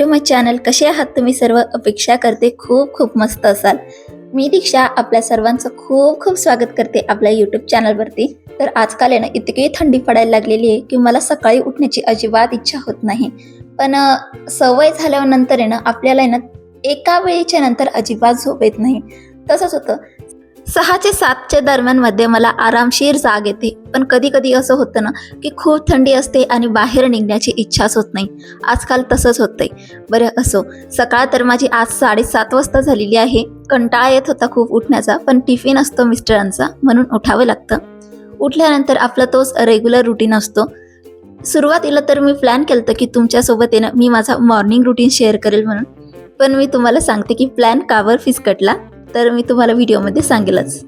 To my channel कसे आहात तुम्ही? सर्व अपेक्षा करते. खूप खूप मस्त असाल. मी दीक्षा आपल्या सर्वांचं खूप खूप स्वागत करते आपल्या यूट्यूब चॅनलवरती तर आजकाल आहे ना इतकी थंडी पडायला लागलेली आहे की मला सकाळी उठण्याची अजिबात इच्छा होत नाही. पण सवय झाल्यानंतर आहे ना आपल्याला आहे ना एका वेळेच्या नंतर अजिबात झोप येत नाही. तसंच होतं. सहा ते सातच्या दरम्यानमध्ये मला आरामशीर जाग येते. पण कधी कधी असं होतं ना की खूप थंडी असते आणि बाहेर निघण्याची इच्छाच होत नाही. आजकाल तसंच होतंय. बरं असो सकाळ तर माझी आज साडेसात वाजता झालेली आहे. कंटाळा येत होता खूप उठण्याचा पण टिफिन असतो मिस्टरांचा म्हणून उठावं लागतं. उठल्यानंतर आपला तोच रेग्युलर रुटीन असतो. सुरुवातीला तर मी प्लॅन केलं होतं की तुमच्यासोबत येणं मी माझा मॉर्निंग रुटीन शेअर करेल म्हणून. पण मी तुम्हाला सांगते की प्लॅन कावर फिसकटला. तर मी तुम्हाला व्हिडिओमध्ये सांगेलच.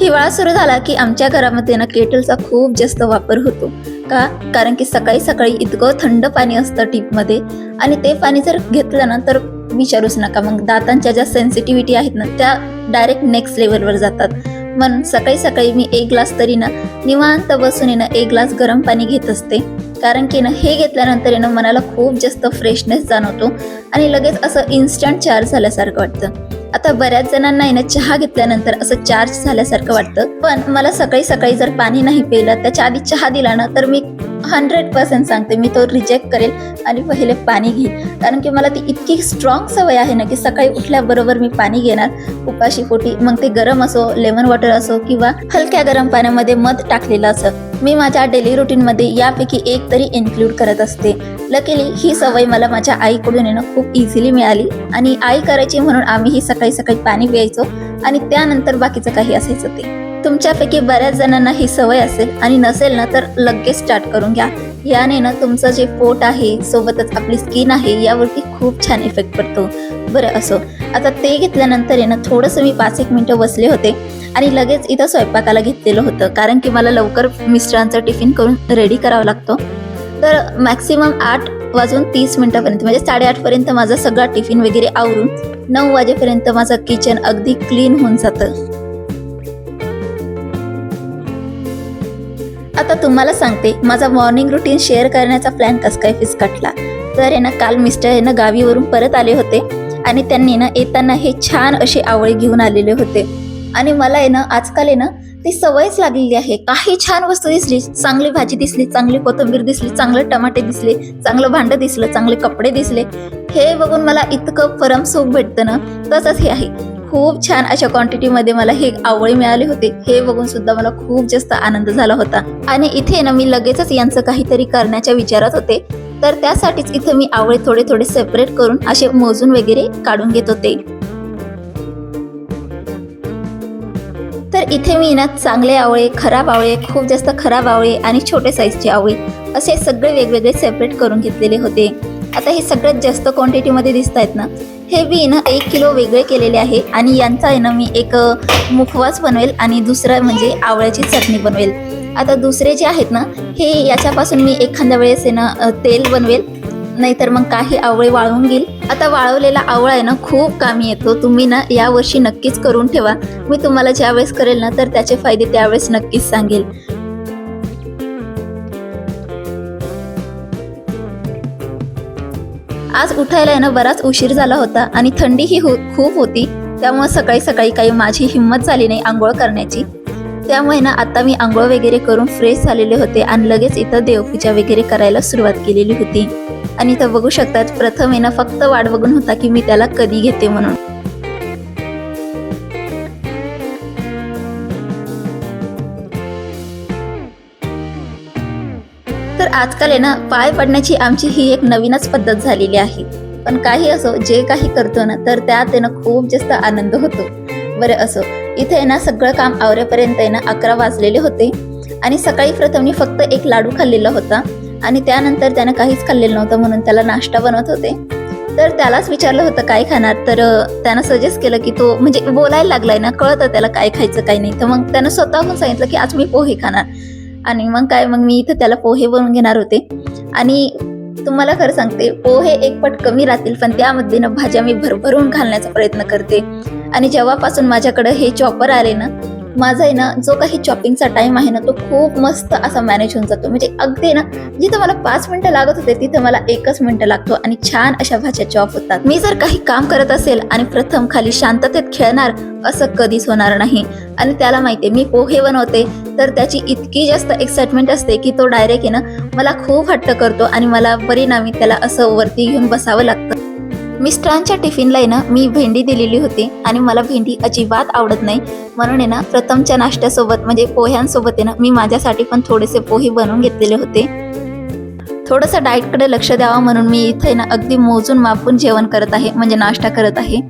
हिवाळा सुरू झाला की आमच्या घरामध्ये ना केटलचा खूप जास्त वापर होतो. का? कारण की सकाळी सकाळी इतकं थंड पाणी असतं टीपमध्ये आणि ते पाणी जर घेतलं ना तर विचारूच नका. मग दातांच्या ज्या सेन्सिटिव्हिटी आहेत ना त्या डायरेक्ट नेक्स्ट लेवलवर जातात. म्हणून सकाळी सकाळी मी एक ग्लास तरी ना निवांत बसून येणं ना एक ग्लास गरम पाणी घेत असते. कारण की ना हे घेतल्यानंतर ना मनाला खूप जास्त फ्रेशनेस जाणवतो आणि लगेच असं इन्स्टंट चार्ज झाल्यासारखं वाटतं. आता बऱ्याच जणांना आहे ना चहा घेतल्यानंतर असं चार्ज झाल्यासारखं वाटतं. पण मला सकाळी सकाळी जर पाणी नाही पिलं त्याच्या आधी चहा दिला ना तर मी हंड्रेड पर्सेंट सांगते. मी तो रिजेक्ट करेल आणि पहिले पाणी घेईल. कारण की मला ती इतकी स्ट्रॉंग सवय आहे ना की सकाळी उठल्याबरोबर मी पाणी घेणार. उपाशी पोटी मग ते गरम असो लेमन वॉटर असो किंवा हलक्या गरम पाण्यामध्ये मध टाकलेलं असं. मी माझ्या डेली रुटीनमध्ये यापैकी एक तरी इन्क्लूड करत असते. लकीली ही सवय मला माझ्या आईकडून येणं खूप इझिली मिळाली. आणि आई करायची म्हणून आम्ही ही सकाळी सकाळी पाणी प्यायचो आणि त्यानंतर बाकीचं काही असायचं ते. तुमच्यापैकी बऱ्याच जणांना ही सवय असेल आणि नसेल ना तर लगेच स्टार्ट करून घ्या. याने ना तुमचं जे पोट आहे सोबतच आपली स्किन आहे यावरती खूप छान इफेक्ट पडतो. बरं असो. आता ते घेतल्यानंतर आहे ना थोडंसं मी पाच एक मिनटं बसले होते आणि लगेच इथं स्वयंपाकाला घेतलेलं होतं. कारण की मला लवकर मिस्टरांचा टिफिन करून रेडी करावा लागतो. तर मॅक्सिमम आठ वाजून तीस मिनटापर्यंत म्हणजे साडेआठपर्यंत माझा सगळा टिफिन वगैरे आवरून नऊ वाजेपर्यंत माझं किचन अगदी क्लीन होऊन जातं. आता तुम्हाला सांगते माझा मॉर्निंग रुटीन शेअर करण्याचा प्लॅन कसं काय फिसकटला. तर आहे ना काल मिस्टर आहे ना गावीवरून परत आले होते आणि त्यांनी ना येताना हे छान असे आवळे घेऊन आलेले होते. आणि मला आहे ना आजकाल आहे ना ती सवयच लागलेली आहे. काही छान वस्तू दिसली चांगली भाजी दिसली चांगली कोथिंबीर दिसली चांगले टमाटे दिसले चांगलं भांडं दिसलं चांगले कपडे दिसले. हे बघून मला इतकं परम सुख भेटतं ना तसंच हे आहे. खूप छान अशा क्वांटिटीमध्ये मला हे आवळे मिळाले होते. हे बघून सुद्धा मला खूप जास्त आनंद झाला होता. आणि इथे ना मी लगेचच यांचं काहीतरी करण्याच्या विचारात होते. तर त्यासाठीच इथे मी आवळे थोडे थोडे सेपरेट करून असे मोजून वगैरे काढून घेत होते. तर इथे मी ना चांगले आवळे खराब आवळे खूप जास्त खराब आवळे आणि छोटे साईजचे आवळे असे सगळे वेगवेगळे सेपरेट करून घेतलेले होते. आता हे सगळ्यात जास्त क्वांटिटीमध्ये दिसत आहेत ना. हे मी ना एक किलो वेगळे केलेले आहे आणि यांचा आहे ना मी एक मुखवास बनवेल आणि दुसरं म्हणजे आवळ्याची चटणी बनवेल. आता दुसरे जे आहेत ना हे याच्यापासून मी एखाद्या वेळेस आहे ना तेल बनवेल नाहीतर मग काही आवळे वाळवून घेईल. आता वाळवलेला आवळा आहे ना खूप कामी येतो. तुम्ही ना यावर्षी नक्कीच करून ठेवा. मी तुम्हाला ज्यावेळेस करेल ना तर त्याचे फायदे त्यावेळेस नक्कीच सांगेल. आज उठायला येणं बराच उशीर झाला होता आणि थंडीही हो खूप होती. त्यामुळे सकाळी सकाळी काही माझी हिंमत झाली नाही आंघोळ करण्याची. त्यामुळे ना आता मी आंघोळ वगैरे करून फ्रेश झालेले होते आणि लगेच इथं देवपूजा वगैरे करायला सुरुवात केलेली होती. आणि इथं बघू शकतात प्रथम आहे ना फक्त वाट बघून होता की मी त्याला कधी घेते म्हणून. आजकाल आहे ना पाय पडण्याची आमची ही एक नवीनच पद्धत झालेली आहे. पण काही असो जे काही करतो ना तर त्यात ना खूप जास्त आनंद होतो. बरं असो इथे आहे ना सगळं काम आवरेपर्यंत आहे ना अकरा वाजलेले होते. आणि सकाळी प्रथमने फक्त एक लाडू खाल्लेला होता. आणि त्यानंतर त्यानं काहीच खाल्लेलं नव्हतं म्हणून त्याला नाश्ता बनवत होते. तर त्यालाच विचारलं होतं काय खाणार? तर त्यानं सजेस्ट केलं की तो म्हणजे बोलायला लागलाय ना कळतं त्याला काय खायचं काय नाही. तर मग त्यानं स्वतःहून सांगितलं की आज मी पोहे खाणार. आणि मग काय मग मी इथं त्याला पोहे बनवून घेणार होते. आणि तुम्हाला खरं सांगते पोहे एक पट कमी राहतील पण त्यामध्ये ना भाज्या मी भरभरून घालण्याचा प्रयत्न करते. आणि जेव्हापासून माझ्याकडे हे चॉपर आले ना माझा आहे ना जो काही चॉपिंगचा टाइम आहे ना तो खूप मस्त असा मॅनेज होऊन जातो. म्हणजे अगदी ना जिथं मला पाच मिनिटं लागत होते तिथं मला एकच मिनिटं लागतो आणि छान अशा भाज्या चॉप होतात. मी जर काही काम करत असेल आणि प्रथम खाली शांततेत खेळणार असं कधीच होणार नाही. आणि त्याला माहितीये मी पोहे बनवते तर त्याची इतकी जास्त एक्साइटमेंट असते की तो डायरेक्ट आहे ना मला खूप हट्ट करतो आणि मला परिणामी त्याला असं वरती घेऊन बसावं लागतं. मिस्टरांच्या टिफिनला आहे ना मी भेंडी दिलेली होती आणि मला भेंडी अजिबात आवडत नाही. म्हणून आहे ना प्रथमच्या नाश्त्यासोबत म्हणजे पोह्यांसोबत आहे ना मी माझ्यासाठी पण थोडेसे पोहे बनवून घेतलेले होते. थोडंसं डाएटकडे लक्ष द्यावं म्हणून मी इथे ना अगदी मोजून मापून जेवण करत आहे म्हणजे नाश्ता करत आहे.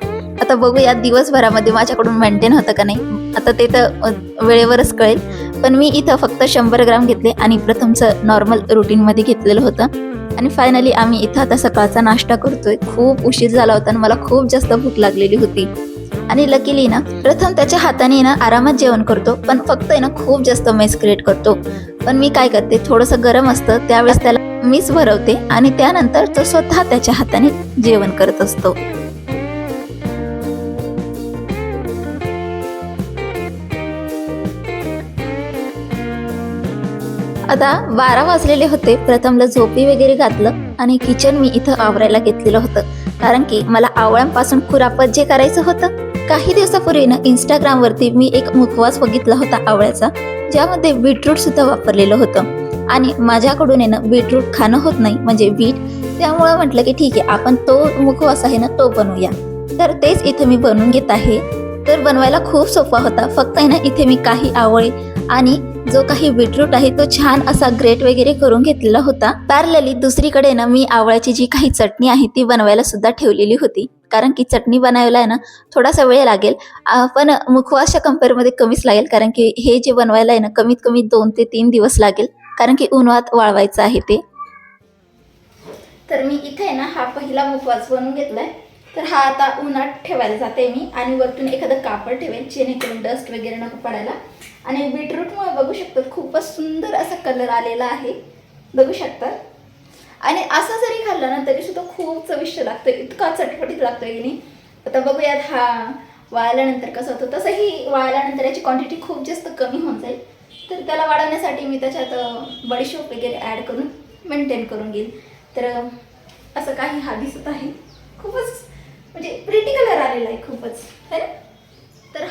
आता बघूया दिवसभरामध्ये माझ्याकडून मेंटेन होतं का नाही. आता ते तर वेळेवरच कळेल. पण मी इथं फक्त शंभर ग्राम घेतले आणि प्रथमचं नॉर्मल रुटीनमध्ये घेतलेलं होतं. आणि फायनली आम्ही इथं आता सकाळचा नाश्ता करतोय. खूप उशीर झाला होता आणि मला खूप जास्त भूक लागलेली होती. आणि लकीली ना प्रथम त्याच्या हाताने ना आरामात जेवण करतो पण फक्त आहे ना खूप जास्त मेस क्रिएट करतो. पण मी काय करते थोडंसं गरम असतं त्यावेळेस त्याला मीच भरवते आणि त्यानंतर तो स्वतः त्याच्या हाताने जेवण करत असतो. आता बारा वाजलेले होते. प्रथमला झोपी वगैरे घातलं आणि किचन मी इथं आवरायला घेतलेलं होतं. कारण की मला आवळ्यांपासून खुरापत जे करायचं होतं काही दिवसापूर्वी ना इंस्टाग्रामवरती मी एक मुखवास बघितला होता आवळ्याचा ज्यामध्ये बीटरूट सुद्धा वापरलेलं होतं. आणि माझ्याकडून आहे ना बीटरूट खाणं होत नाही म्हणजे बीट त्यामुळं म्हटलं की ठीक आहे आपण तो मुखवास आहे ना तो बनवूया. तर तेच इथे मी बनवून घेत आहे. तर बनवायला खूप सोपा होता. फक्त आहे ना इथे मी काही आवळे आणि जो काही बीटरूट आहे तो छान असा ग्रेट वगैरे करून घेतलेला होता. पॅरलली दुसरीकडे ना मी आवळ्याची जी काही चटणी आहे ती बनवायला सुद्धा ठेवलेली होती. कारण की चटणी बनवायला आहे ना थोडासा वेळ लागेल. पण मुखवासच्या कम्पेअरमध्ये कमीच लागेल. कारण की हे जे बनवायला आहे ना कमीत कमी दोन ते तीन दिवस लागेल. कारण की उन्हात वाळवायचं आहे ते. तर मी इथे आहे ना हा पहिला मुखवास बनवून घेतलाय. तर हा आता उन्हात ठेवायला जाते मी. आणि वरतून एखादं कापड ठेवेल जेणेकरून डस्ट वगैरे नको पडायला. आणि बीटरूटमुळे बघू शकतात खूपच सुंदर असा कलर आलेला आहे. बघू शकतात. आणि असं जरी खाल्लं ना तरी सुद्धा खूप चविष्ट लागतं इतका चटपटीत लागतोय की नाही. आता बघूयात हा वाळल्यानंतर कसं होतं. तसंही वाळल्यानंतर याची क्वांटिटी खूप जास्त कमी होऊन जाईल. तर त्याला वाढवण्यासाठी मी त्याच्यात बडीशोप वगैरे ॲड करून मेंटेन करून घेईल तर असं काही हा दिसत आहे. खूपच म्हणजे प्रिटी कलर आलेला आहे खूपच. है ना?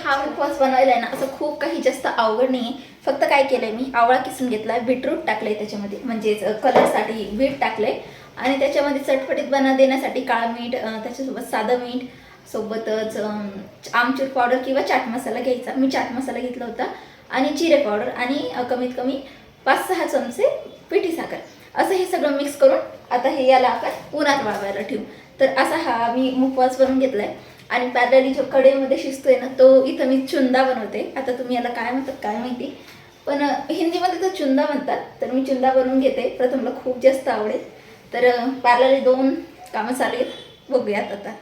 हा उपवास बनवायला आहे ना असं खूप काही जास्त अवघड नाही आहे फक्त काय केलं आहे मी आवळा किसून घेतला आहे बीटरूट टाकलं आहे त्याच्यामध्ये म्हणजेच कलरसाठी बीट टाकलं आहे आणि त्याच्यामध्ये चटपटीत बना देण्यासाठी काळं मीठ त्याच्यासोबत साधं मीठ सोबतच आमचूर पावडर किंवा चाट मसाला घ्यायचा. मी चाट मसाला घेतला होता आणि जिरे पावडर आणि कमीत कमी पाच सहा चमचे पिठी साखर. असं हे सगळं मिक्स करून आता हे याला आपण उन्हात वाळवायला ठेवू. तर असा हा मी मुखवास बनवून घेतला आहे आणि पॅरलली जो कडेमध्ये शिजतोय ना तो इथं मी चुंदा बनवते. आता तुम्ही याला काय म्हणतात काय माहिती? पण हिंदीमध्ये तर चुंदा म्हणतात तर मी चुंदा बनवून घेते. प्रथमला खूप जास्त आवडेल तर पॅरलली दोन कामं चालू आहेत. बघूयात आता.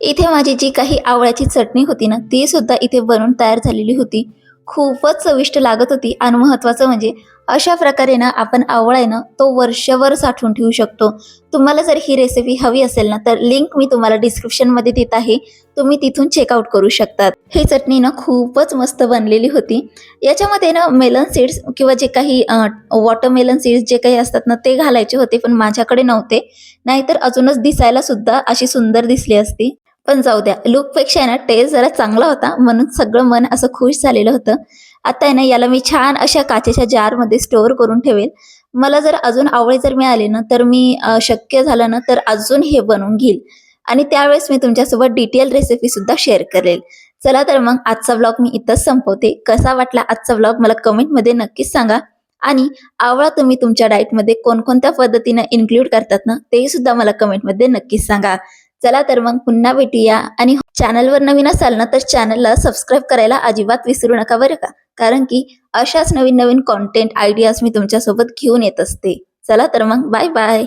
इथे माझी जी काही आवळ्याची चटणी होती ना ती सुद्धा इथे बनवून तयार झालेली होती. खूपच चविष्ट लागत होती आणि महत्त्वाचं म्हणजे अशा प्रकारे ना आपण आवळ्यानं आहे ना तो वर्षभर साठवून ठेवू शकतो. तुम्हाला जर ही रेसिपी हवी असेल ना तर लिंक मी तुम्हाला डिस्क्रिप्शनमध्ये देत आहे. तुम्ही तिथून चेकआउट करू शकतात. ही चटणी ना खूपच मस्त बनलेली होती. याच्यामध्ये ना मेलन सीड्स किंवा जे काही वॉटरमेलन सीड्स जे काही असतात ना ते घालायचे होते पण माझ्याकडे नव्हते. नाहीतर अजूनच दिसायला सुद्धा अशी सुंदर दिसली असती. पण जाऊ द्या लुकपेक्षा ना टेस्ट जरा चांगला होता म्हणून सगळं मन असं खुश झालेलं होतं. आता आहे ना याला मी छान अशा काचेच्या जारमध्ये स्टोअर करून ठेवेल. मला जर अजून आवळे जर मिळाले ना तर मी शक्य झालं ना तर अजून हे बनवून घेईल. आणि त्यावेळेस मी तुमच्यासोबत डिटेल रेसिपी सुद्धा शेअर करेल. चला तर मग आजचा ब्लॉग मी इथंच संपवते. कसा वाटला आजचा ब्लॉग मला कमेंटमध्ये नक्कीच सांगा. आणि आवळा तुम्ही तुमच्या डाएटमध्ये कोणकोणत्या पद्धतीने इन्क्लूड करतात ना ते सुद्धा मला कमेंटमध्ये नक्कीच सांगा. चला तर मग पुन्हा भेटूया. आणि चॅनलवर नवीन असाल ना तर चॅनलला सबस्क्राईब करायला अजिबात विसरू नका बरं का? कारण की अशाच नवीन नवीन कॉन्टेंट आयडियाज मी तुमच्यासोबत घेऊन येत असते. चला तर मग बाय बाय